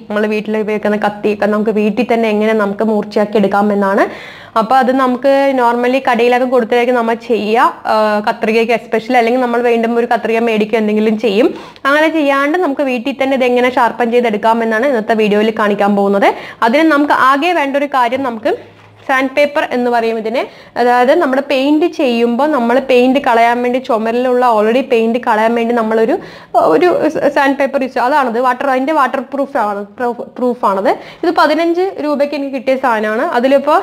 നമ്മൾ വീട്ടിൽ ഉപയോഗിക്കുന്ന കത്തിയൊക്കെ നമുക്ക് വീട്ടിൽ തന്നെ എങ്ങനെ നമുക്ക് മൂർച്ചയാക്കി എടുക്കാമെന്നാണ്. അപ്പോൾ അത് നമുക്ക് നോർമലി കടയിലൊക്കെ കൊടുത്തതായിരിക്കും നമ്മൾ ചെയ്യുക കത്രികയ്ക്ക് എസ്പെഷ്യലി അല്ലെങ്കിൽ നമ്മൾ വീണ്ടും ഒരു കത്രിക മേടിക്കുക എന്തെങ്കിലും ചെയ്യും. അങ്ങനെ ചെയ്യാണ്ട് നമുക്ക് വീട്ടിൽ തന്നെ ഇത് എങ്ങനെ ഷാർപ്പൻ ചെയ്തെടുക്കാമെന്നാണ് ഇന്നത്തെ വീഡിയോയിൽ കാണിക്കാൻ പോകുന്നത്. അതിന് നമുക്ക് ആകെ വേണ്ട ഒരു കാര്യം നമുക്ക് സാൻഡ് പേപ്പർ എന്ന് പറയും ഇതിനെ. അതായത് നമ്മൾ പെയിന്റ് ചെയ്യുമ്പോൾ നമ്മൾ പെയിന്റ് കളയാൻ വേണ്ടി ചുമരിലുള്ള ഓൾറെഡി പെയിന്റ് കളയാൻ വേണ്ടി നമ്മളൊരു ഒരു സാൻഡ് പേപ്പർ യൂസ് അതാണത്. വാട്ടർ അതിന്റെ വാട്ടർ പ്രൂഫ് ആണ് പ്രൂഫാണത് ഇത് പതിനഞ്ച് രൂപയ്ക്ക് എനിക്ക് കിട്ടിയ സാധനമാണ്. അതിലിപ്പോൾ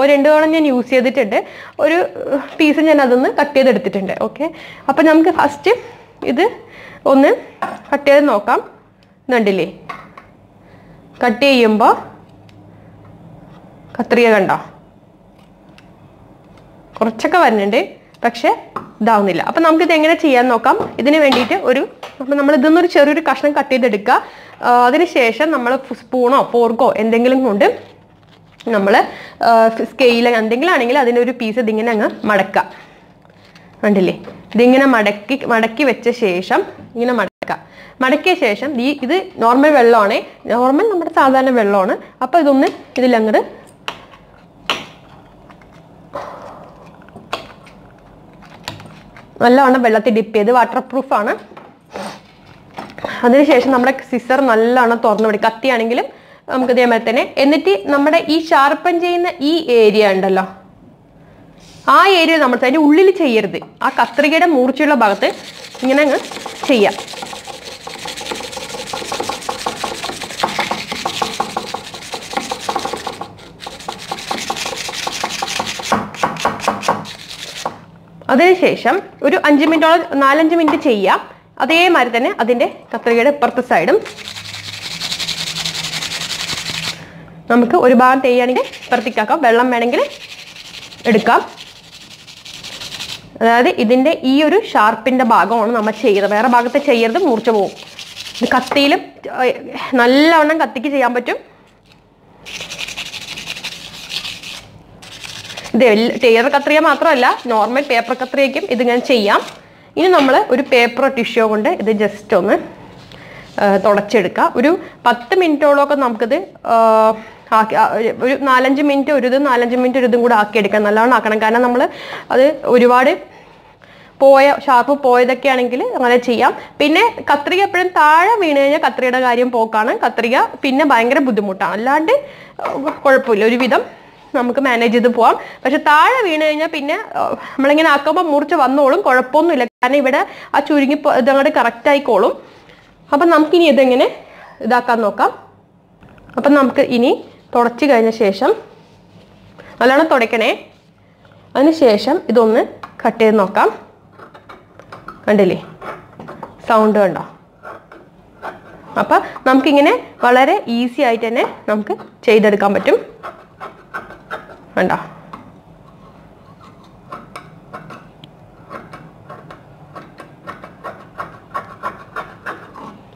ഒരു തവണ ഞാൻ യൂസ് ചെയ്തിട്ടുണ്ട്. ഒരു പീസ് ഞാൻ അതൊന്ന് കട്ട് ചെയ്തെടുത്തിട്ടുണ്ട്. ഓക്കെ അപ്പം നമുക്ക് ഫസ്റ്റ് ഇത് ഒന്ന് കട്ട് ചെയ്ത് നോക്കാം. കണ്ടില്ലേ? കട്ട് ചെയ്യുമ്പോൾ കത്രിക കണ്ടോ? കുറച്ചൊക്കെ വരുന്നുണ്ട് പക്ഷെ ഇതാവുന്നില്ല. അപ്പം നമുക്കിത് എങ്ങനെ ചെയ്യാൻ നോക്കാം? ഇതിന് വേണ്ടിയിട്ട് ഒരു അപ്പം നമ്മൾ ഇതൊന്നൊരു ചെറിയൊരു കഷ്ണം കട്ട് ചെയ്തെടുക്കുക. അതിനുശേഷം നമ്മൾ സ്പൂണോ പോർക്കോ എന്തെങ്കിലും കൊണ്ട് നമ്മൾ സ്കെയിൽ എന്തെങ്കിലും ആണെങ്കിൽ അതിന്റെ ഒരു പീസ് ഇതിങ്ങനെ അങ്ങ് മടക്കുക. കണ്ടില്ലേ? ഇതിങ്ങനെ മടക്കി മടക്കി വെച്ച ശേഷം ഇങ്ങനെ മടക്കുക. മടക്കിയ ശേഷം ഈ ഇത് നോർമൽ വെള്ളമാണ്. നോർമൽ നമ്മുടെ സാധാരണ വെള്ളമാണ്. അപ്പോൾ ഇതൊന്ന് ഇതിലങ്ങോട്ട് നല്ലവണ്ണം വെള്ളത്തിൽ ഡിപ്പ് ചെയ്ത് വാട്ടർ പ്രൂഫാണ് അതിനുശേഷം നമ്മുടെ സിസർ നല്ലവണ്ണം തുറന്നു വിടും കത്തിയാണെങ്കിലും നമുക്ക് ഇതേമാതിരി തന്നെ. എന്നിട്ട് നമ്മുടെ ഈ ഷാർപ്പൻ ചെയ്യുന്ന ഈ ഏരിയ ഉണ്ടല്ലോ. ആ ഏരിയ നമ്മൾ അതിന്റെ ഉള്ളിൽ ചെയ്യരുത്. ആ കത്രികയുടെ മൂർച്ചയുള്ള ഭാഗത്ത് ഇങ്ങനെ അങ്ങ് ചെയ്യാം. അതിനുശേഷം ഒരു അഞ്ച് മിനിറ്റോളം നാലഞ്ച് മിനിറ്റ് ചെയ്യാം. അതേമാതിരി തന്നെ അതിന്റെ കത്രികയുടെ ഇപ്പുറത്തെ സൈഡും നമുക്ക് ഒരു ഭാഗം തെയ്യാണെങ്കിൽ ഇപ്പുറത്തേക്കാക്കാം വെള്ളം വേണമെങ്കിൽ എടുക്കാം. അതായത് ഇതിന്റെ ഈ ഒരു ഷാർപ്പിന്റെ ഭാഗമാണ് നമ്മൾ ചെയ്യുന്നത് വേറെ ഭാഗത്ത് ചെയ്യരുത് മൂർച്ച പോകും കത്തിയിലും നല്ലവണ്ണം കത്തിക്ക് ചെയ്യാൻ പറ്റും. ഇത് ടേർ കത്രിക മാത്രമല്ല നോർമൽ പേപ്പർ കത്രികയ്ക്കും ഞാൻ ചെയ്യാം. ഇനി നമ്മൾ ഒരു പേപ്പറോ ടിഷ്യോ കൊണ്ട് ഇത് ജസ്റ്റ് ഒന്ന് തുടച്ചെടുക്കുക ഒരു പത്ത് മിനിറ്റോളമൊക്കെ നമുക്കിത് ആ, ആക്കി ഒരു- ഒരു നാലഞ്ച് മിനിറ്റ് ഒരു ഇതും നാലഞ്ച് മിനിറ്റ് ഒരു ഇതും കൂടെ ആക്കിയെടുക്കാം. നല്ലവണ്ണം ആക്കണം. കാരണം നമ്മൾ അത് ഒരുപാട് പോയ ഷാർപ്പ് പോയതൊക്കെ ആണെങ്കിൽ അങ്ങനെ ചെയ്യാം. പിന്നെ കത്രിക എപ്പോഴും താഴെ വീണ് കഴിഞ്ഞാൽ കത്രികയുടെ കാര്യം പോക്കാണ്. കത്രിക പിന്നെ ഭയങ്കര ബുദ്ധിമുട്ടാണ്. അല്ലാണ്ട് കുഴപ്പമില്ല. ഒരുവിധം നമുക്ക് മാനേജ് ചെയ്ത് പോവാം. പക്ഷെ താഴെ വീണ് കഴിഞ്ഞാൽ പിന്നെ നമ്മളിങ്ങനെ ആക്കുമ്പോൾ മുറിച്ച് വന്നോളും കുഴപ്പമൊന്നുമില്ല. കാരണം ഇവിടെ ആ ചുരുങ്ങി ഇതങ്ങോട്ട് കറക്റ്റ് ആയിക്കോളും. അപ്പം നമുക്കിനി ഇതെങ്ങനെ ഇതാക്കാൻ നോക്കാം. അപ്പം നമുക്ക് ഇനി തുടച്ച് കഴിഞ്ഞ ശേഷം നല്ലോണം തുടയ്ക്കണേ. അതിന് ശേഷം ഇതൊന്ന് കട്ട് ചെയ്ത് നോക്കാം. കണ്ടില്ലേ? സൗണ്ട് കണ്ടോ? അപ്പം നമുക്കിങ്ങനെ വളരെ ഈസി ആയിട്ട് തന്നെ നമുക്ക് ചെയ്തെടുക്കാൻ പറ്റും. കണ്ടോ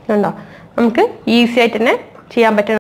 കണ്ടോ നമുക്ക് ഈസി ആയിട്ട് തന്നെ ചെയ്യാൻ പറ്റും